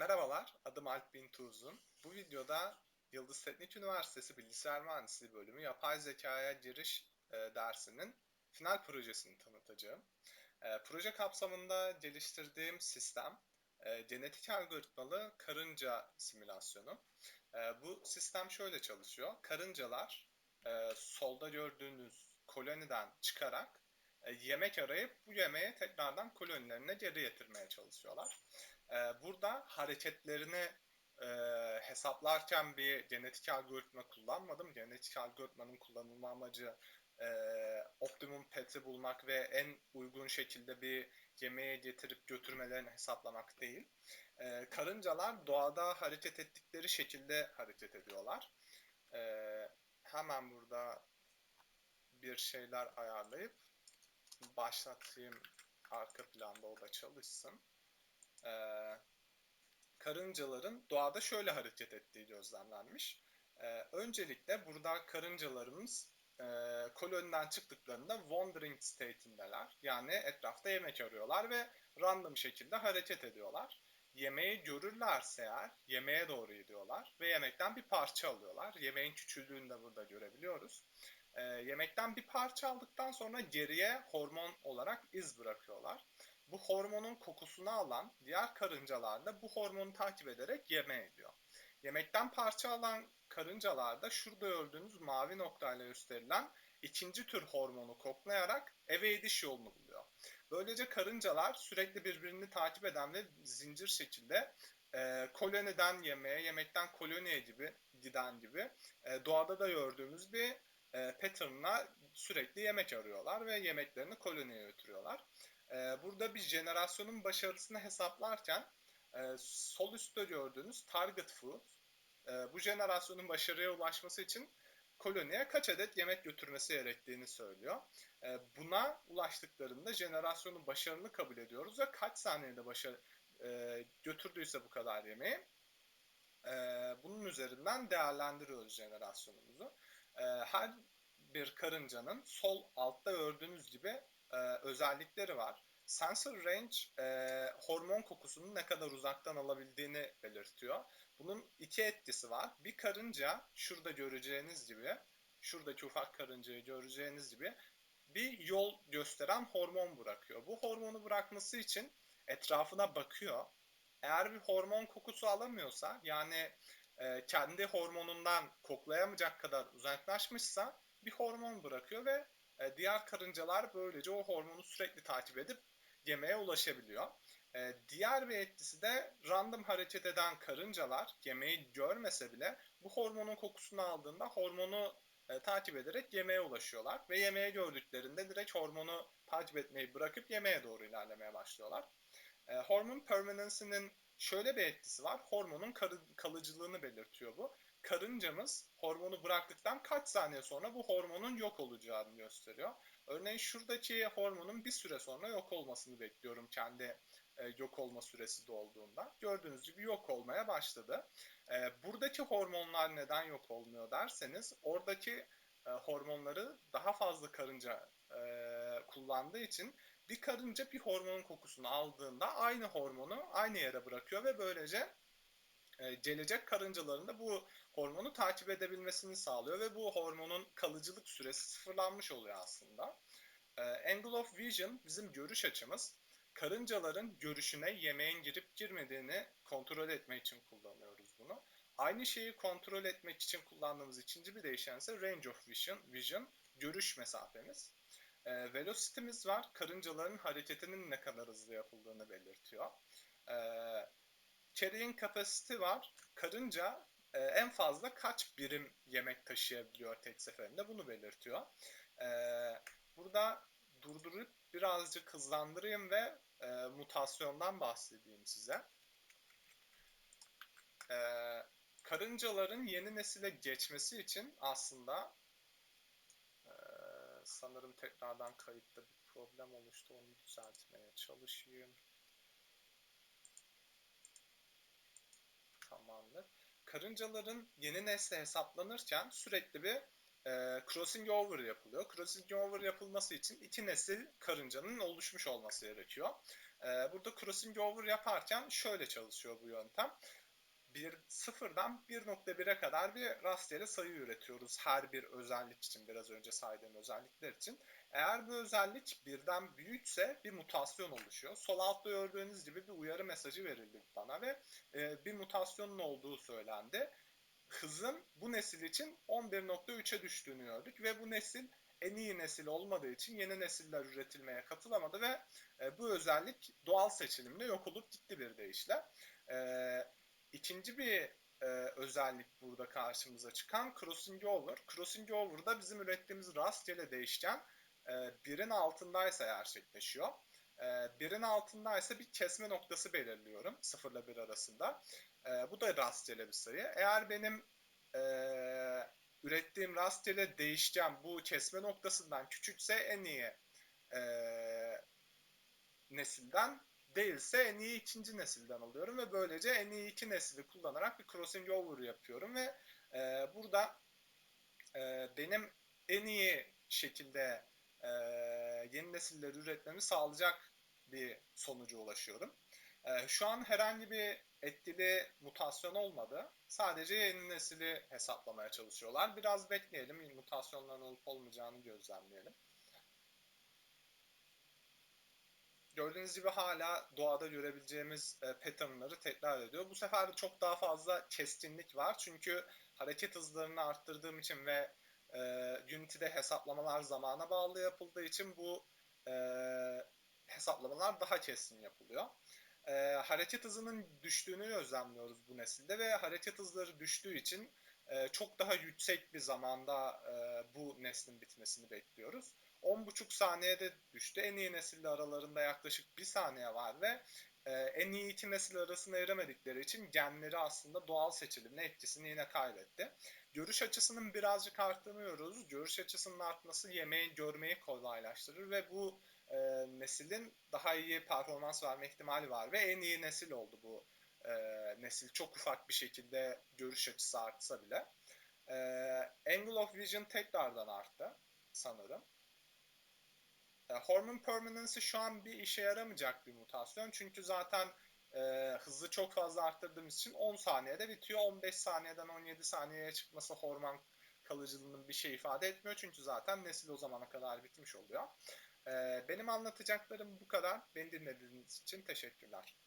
Merhabalar, adım Alp Bintuzun. Bu videoda Yıldız Teknik Üniversitesi Bilgisayar Mühendisliği Bölümü Yapay Zekaya Giriş e, dersinin final projesini tanıtacağım. E, proje kapsamında geliştirdiğim sistem, e, genetik algoritmalı karınca simülasyonu. E, bu sistem şöyle çalışıyor. Karıncalar e, solda gördüğünüz koloniden çıkarak e, yemek arayıp bu yemeği tekrardan kolonilerine geri getirmeye çalışıyorlar. E, burada hareketlerini e, hesaplarken bir genetik algoritma kullanmadım. Genetik algoritmanın kullanılma amacı optimum pet'i bulmak ve en uygun şekilde bir yemeğe getirip götürmelerini hesaplamak değil. karıncalar doğada hareket ettikleri şekilde hareket ediyorlar. hemen burada bir şeyler ayarlayıp başlatayım arka planda o da çalışsın. Ee, karıncaların doğada şöyle hareket ettiği gözlemlenmiş. Ee, öncelikle burada karıncalarımız e, koloniden çıktıklarında wandering state'indeler. Yani etrafta yemek arıyorlar ve random şekilde hareket ediyorlar. Yemeği görürlerse eğer yemeğe doğru gidiyorlar ve yemekten bir parça alıyorlar. Yemeğin küçüldüğünü de burada görebiliyoruz. E, yemekten bir parça aldıktan sonra geriye hormon olarak iz bırakıyorlar. Bu hormonun kokusunu alan diğer karıncalar da bu hormonu takip ederek yeme ediyor. Yemekten parça alan karıncalar da şurada gördüğünüz mavi noktayla gösterilen ikinci tür hormonu koklayarak eve gidiş yolunu buluyor. Böylece karıncalar sürekli birbirini takip eden ve zincir şekilde e, koloniden yemeğe, yemekten koloniye gibi giden gibi e, doğada da gördüğümüz bir e, pattern'la sürekli yemek arıyorlar ve yemeklerini koloniye götürüyorlar. E, burada bir jenerasyonun başarısını hesaplarken e, sol üstte gördüğünüz target food e, bu jenerasyonun başarıya ulaşması için koloniye kaç adet yemek götürmesi gerektiğini söylüyor. E, buna ulaştıklarında jenerasyonun başarını kabul ediyoruz ve kaç saniyede başarı götürdüyse bu kadar yemeği bunun üzerinden değerlendiriyoruz jenerasyonumuzu her bir karıncanın sol altta gördüğünüz gibi e, özellikleri var. Sensor range e, hormon kokusunu ne kadar uzaktan alabildiğini belirtiyor. Bunun iki etkisi var. Bir karınca şurada göreceğiniz gibi, şuradaki ufak karıncayı göreceğiniz gibi bir yol gösteren hormon bırakıyor. Bu hormonu bırakması için etrafına bakıyor. Eğer bir hormon kokusu alamıyorsa yani e, kendi hormonundan koklayamayacak kadar uzaklaşmışsa bir hormon bırakıyor ve e, diğer karıncalar böylece o hormonu sürekli takip edip yemeğe ulaşabiliyor. E, diğer bir etkisi de random hareket eden karıncalar yemeği görmese bile bu hormonun kokusunu aldığında hormonu e, takip ederek yemeğe ulaşıyorlar ve yemeğe gördüklerinde direkt hormonu takip etmeyi bırakıp yemeğe doğru ilerlemeye başlıyorlar. E, hormon permanence'inin şöyle bir etkisi var. Hormonun kalıcılığını belirtiyor bu. Karıncamız hormonu bıraktıktan kaç saniye sonra bu hormonun yok olacağını gösteriyor. Örneğin şuradaki hormonun bir süre sonra yok olmasını bekliyorum kendi e, yok olma süresi dolduğunda. Gördüğünüz gibi yok olmaya başladı. E, buradaki hormonlar neden yok olmuyor derseniz oradaki e, hormonları daha fazla karınca kullandığı için bir karınca bir hormonun kokusunu aldığında aynı hormonu aynı yere bırakıyor ve böylece gelecek karıncaların da bu hormonu takip edebilmesini sağlıyor ve bu hormonun kalıcılık süresi sıfırlanmış oluyor aslında. E, Angle of Vision bizim görüş açımız. Karıncaların görüşüne yemeğin girip girmediğini kontrol etmek için kullanıyoruz bunu. Aynı şeyi kontrol etmek için kullandığımız ikinci bir değişen ise Range of Vision, vision görüş mesafemiz. E, velocity'miz var. Karıncaların hareketinin ne kadar hızlı yapıldığını belirtiyor. E, carrying capacity var. Karınca e, en fazla kaç birim yemek taşıyabiliyor tek seferinde bunu belirtiyor. E, burada durdurup birazcık hızlandırayım ve e, mutasyondan bahsedeyim size. E, karıncaların yeni nesile geçmesi için aslında sanırım tekrardan kayıtta bir problem oluştu. Onu düzeltmeye çalışayım. Tamamdır. Karıncaların yeni nesli hesaplanırken sürekli bir e, crossing over yapılıyor. Crossing over yapılması için iki nesil karıncanın oluşmuş olması gerekiyor. Ee, burada crossing over yaparken şöyle çalışıyor bu yöntem. Bir, sıfırdan 1.1'e kadar bir rastgele sayı üretiyoruz her bir özellik için, biraz önce saydığım özellikler için. Eğer bu özellik birden büyükse bir mutasyon oluşuyor. Sol altta gördüğünüz gibi bir uyarı mesajı verildi bana ve e, bir mutasyonun olduğu söylendi. Hızın bu nesil için 11.3'e düştüğünü gördük ve bu nesil en iyi nesil olmadığı için yeni nesiller üretilmeye katılamadı ve e, bu özellik doğal seçilimle yok olup gitti bir deyişle. E, ikinci bir e, özellik burada karşımıza çıkan crossing over. Crossing over'da bizim ürettiğimiz rastgele değişken e, birin altındaysa gerçekleşiyor. E, birin altındaysa bir kesme noktası belirliyorum 0 ile 1 arasında. E, bu da rastgele bir sayı. Eğer benim e, ürettiğim rastgele değişken bu kesme noktasından küçükse en iyi e, nesilden değilse en iyi ikinci nesilden alıyorum ve böylece en iyi iki nesili kullanarak bir crossing over yapıyorum ve e, burada e, benim en iyi şekilde e, yeni nesilleri üretmemi sağlayacak bir sonuca ulaşıyorum. E, şu an herhangi bir etkili mutasyon olmadı. Sadece yeni nesili hesaplamaya çalışıyorlar. Biraz bekleyelim, mutasyonların olup olmayacağını gözlemleyelim. Gördüğünüz gibi hala doğada görebileceğimiz e, patternları tekrar ediyor. Bu sefer çok daha fazla keskinlik var. Çünkü hareket hızlarını arttırdığım için ve e, Unity'de hesaplamalar zamana bağlı yapıldığı için bu e, hesaplamalar daha keskin yapılıyor. E, hareket hızının düştüğünü gözlemliyoruz bu nesilde ve hareket hızları düştüğü için e, çok daha yüksek bir zamanda e, bu neslin bitmesini bekliyoruz. 10,5 saniyede düştü. En iyi nesille aralarında yaklaşık 1 saniye var ve e, en iyi iki nesil arasında eremedikleri için genleri aslında doğal seçilimle etkisini yine kaybetti. Görüş açısının birazcık arttığını görüyoruz. Görüş açısının artması yemeği görmeyi kolaylaştırır ve bu e, neslin daha iyi performans verme ihtimali var ve en iyi nesil oldu bu e, nesil. Çok ufak bir şekilde görüş açısı artsa bile. E, Angle of Vision tekrardan arttı sanırım. E, Hormone Permanence'ı şu an bir işe yaramayacak bir mutasyon. Çünkü zaten e, hızı çok fazla arttırdığımız için 10 saniyede bitiyor. 15 saniyeden 17 saniyeye çıkması hormon kalıcılığının bir şey ifade etmiyor. Çünkü zaten nesil o zamana kadar bitmiş oluyor. E, benim anlatacaklarım bu kadar. Beni dinlediğiniz için teşekkürler.